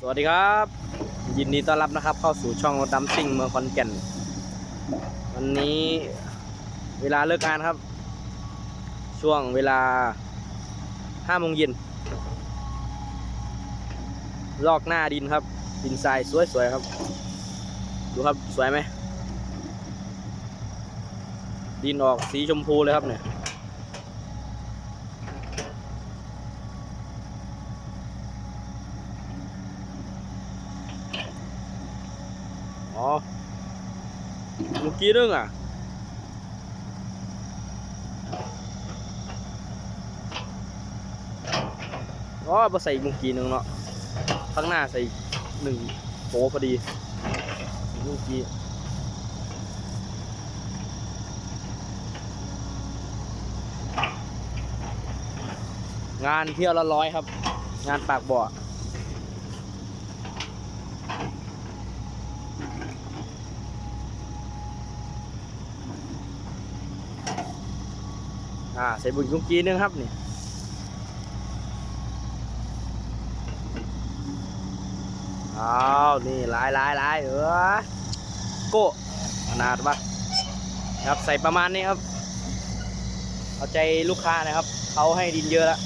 สวัสดีครับ ยินดีต้อนรับนะครับ เข้าสู่ช่องรถดัมซิ่งเมืองขอนแก่น วันนี้เวลาเลิกงานครับ ช่วงเวลาห้าโมงเย็นลอกหน้าดินครับ ดินทรายสวยๆครับ ดูครับสวยไหมดินออกสีชมพูเลยครับเนี่ย อ๋อ เมื่อกี้นึงอะอ๋อมาใส่อีกเมื่อกี้นึงเนาะ ข้างหน้าใส่หนึ่งโหพอดีมื่อกี้งานเที่ยวละร้อยครับ งานปากบ่อ อ่าใส่บุญกุงกีนึงครับนี่อ้าวนี่ลายลายลายเออโก้ขนาดปะครับใส่ประมาณนี้ครับ เอาใจลูกค้านะครับเขาให้ดินเยอะแล้ว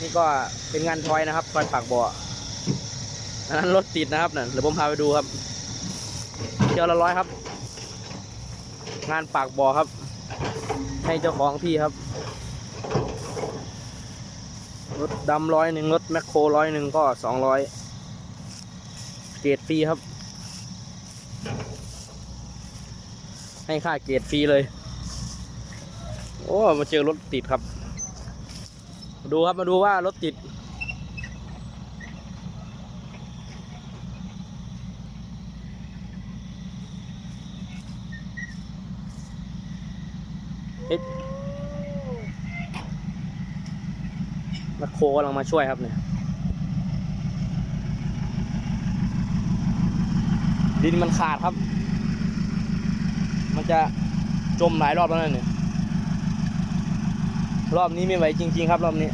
นี่ก็เป็นงานทอยนะครับทอยปากบ่อนนั้นรถติดนะครับเนี่ยเดี๋ยวผมพาไปดูครับเที่ยวละร้อยครับ งานปากบ่อครับ ให้เจ้าของที่ครับ รถดำร้อยหนึ่งรถแมคโครร้อยหนึ่งก็สองร้อยเกรดฟรีครับ ให้ค่าเกรดฟรีเลย โอ้ มาเจอรถติดครับมาดูครับมาดูว่ารถติด เอ๊ะแมคโครกำลังมาช่วยครับเนี่ย ดินมันขาดครับ มันจะจมหลายรอบแล้วนั่นเนี่ย รอบนี้ไม่ไหวจริง ๆ ครับรอบนี้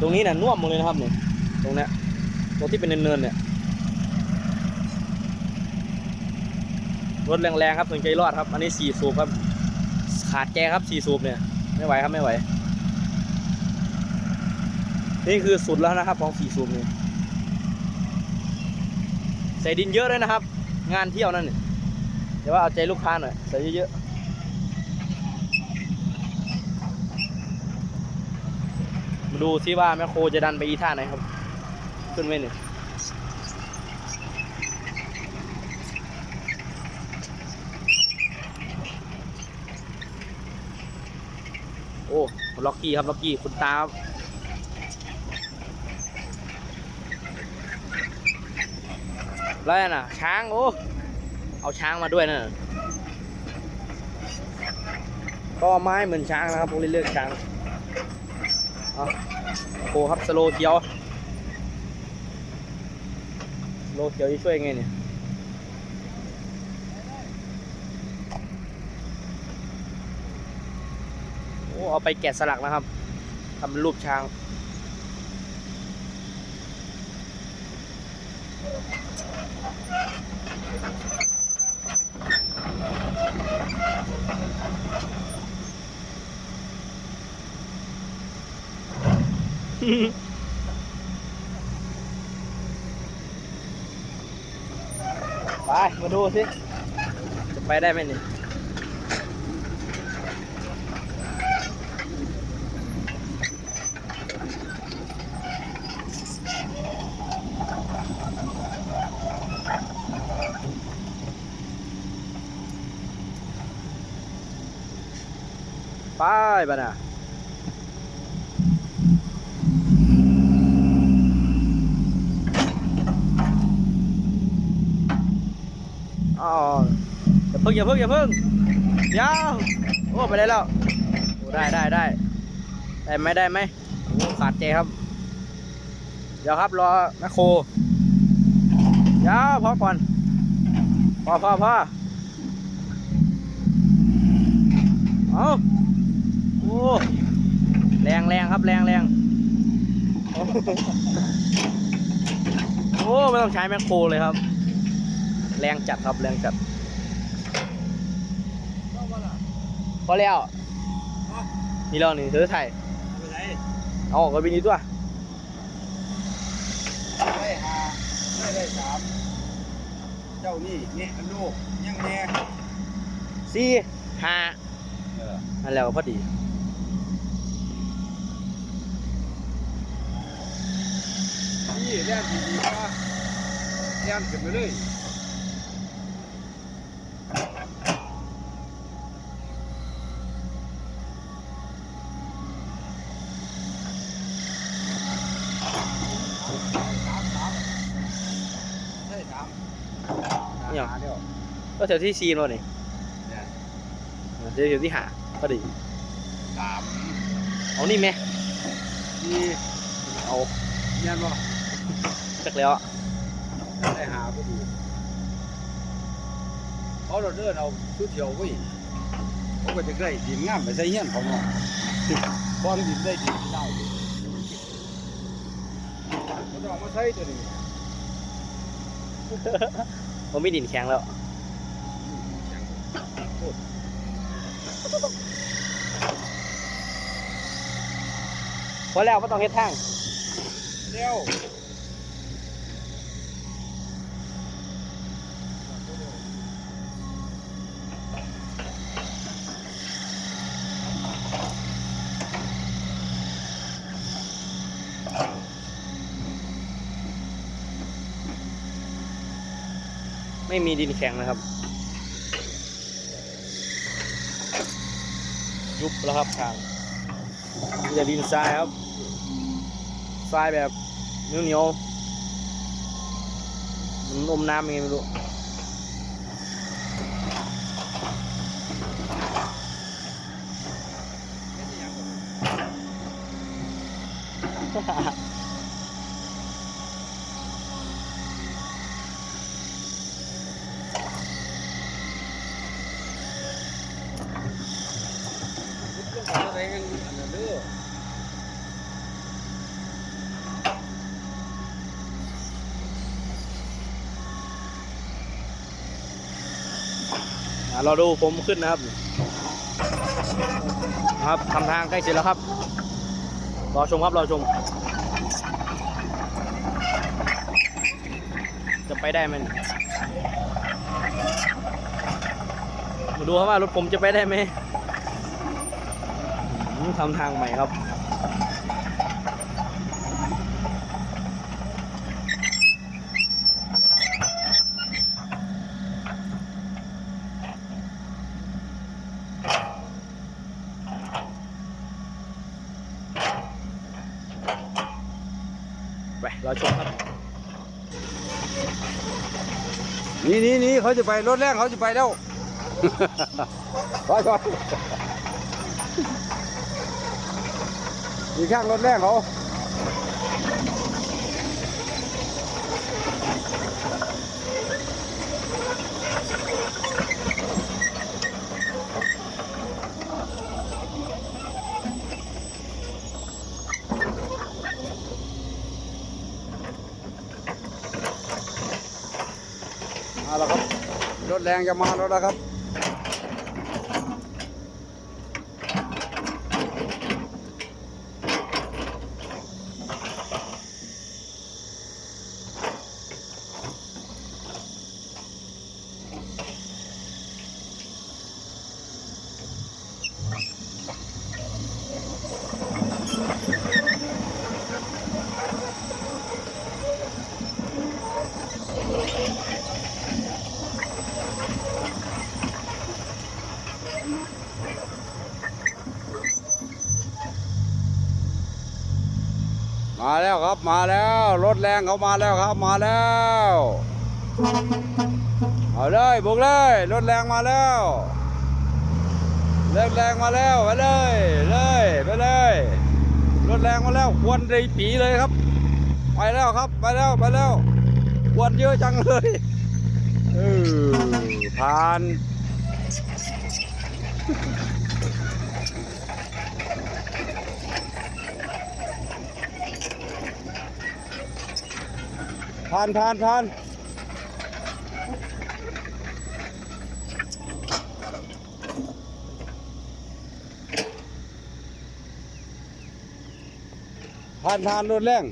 ตรงนี้น่ะน่วมหมดเลยนะครับเนี่ยตรงเนี้ยตรงที่เป็นเนินๆเนี่ย รถแรงๆครับถึงใจรอดครับ อันนี้สี่สูบครับ ขาดแกครับสี่สูบเนี่ย ไม่ไหวครับไม่ไหว นี่คือสุดแล้วนะครับของสี่สูบนี่ใส่ดินเยอะเลยนะครับ งานเที่ยวนั่นเนี่ยแต่ว่าเอาใจลูกค้าหน่อยใส่เยอะๆมาดูซิว่าแมคโครจะดันไปอีท่าไหนครับ ขึ้นไหมเนี่ย โอ้ ล็อกกี้ครับล็อกกี้คุณตาครับแล้วน่ะ ช้างโอ้เอาช้างมาด้วยนะก็ไม้เหมือนช้างนะครับพวกเลือกช้างเอาโอ้ครับสโลเขียวสโลเขียวจะช่วยไงเนี่ย เอาไปแกะสลักนะครับทำรูปช้าง ไป มาดูสิ จะไปได้ไหมนี่ บ้าน่ะอ๋ออย่าเพิ่งอย่าเพิ่งอย่าเพิ่งเดี๋ยวโอ้ไปได้แล้วโอ้ได้ได้ได้ได้ไหมได้ไหมโอ้ขาดใจครับ เดี๋ยวครับรอแมคโครเดี๋ยวพอก่อนพอพอพอเอา แรงแรงโอ้ไม่ต้องใช้แมคโครเลยครับ แรงจัดครับแรงจัดพอแล้วนี่เราหนึ่งเธอไทยไปไหนเอาออกกันบินนี้ตัวได้หาได้ได้สามเจ้านี่นี่อันลูกยังแม่สี่ห้าเอออันแล้วพอดี นี่เลี้ยงดีๆว่าเลี้ยงขึ้นไปเลยใช่สามหาเดียวก็แถวที่ซีนวะนี่เนี่ยเดี๋ยวแถวที่หาพอดีสามเอานี่ไหมสี่เอาเงี้ยบ่ จักแล้วอะได้หาพอดีเขาเราเดินเอาชุดเที่ยวไว้เขาก็จะได้ดินงามไปใส่เงี้ยนเขาเนาะบอลดินได้ดินได้เขาจะเอามาใส่ตัวนี้ผมมีดินแข็งแล้วพอแล้วไม่ต้องเฮ็ดทางเร็ว ไม่มีดินแข็งนะครับ ยุบแล้วครับทางมีแต่ดินทรายครับทรายแบบเหนียวๆมันอมน้ำยังไงไม่รู้อะไรกันอันนั้นเด้อ อะ เราดูผมขึ้นนะครับนะครับทำทางใกล้เสร็จแล้วครับ รอชมครับ รอชม จะไปได้ไหมเนี่ยมาดูครับว่ารถผมจะไปได้ไหมทำทางใหม่ครับ รอชมครับ นี่นี่นี่เขาจะไปรถแรกเขาจะไปแล้วไปก่อนมีข้างรถแรกเขา มาแล้วครับรถแรงจะมาแล้วนะครับ มาแล้วครับมาแล้วรถแรงเขามาแล้วครับมาแล้วเอาเลยบุกเลยรถแรงมาแล้วรถแรงมาแล้วไปเลยเลยไปเลยรถแรงมาแล้วควนในปีเลยครับ ไปแล้วครับไปแล้วไปแล้วควนเยอะจังเลยเออผ่าน ผ่านผ่านผ่านผ่านผ่านรถแรง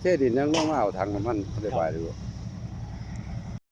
เทดินยังลงมาเอาถังมันเรียบร้อยดีกว่า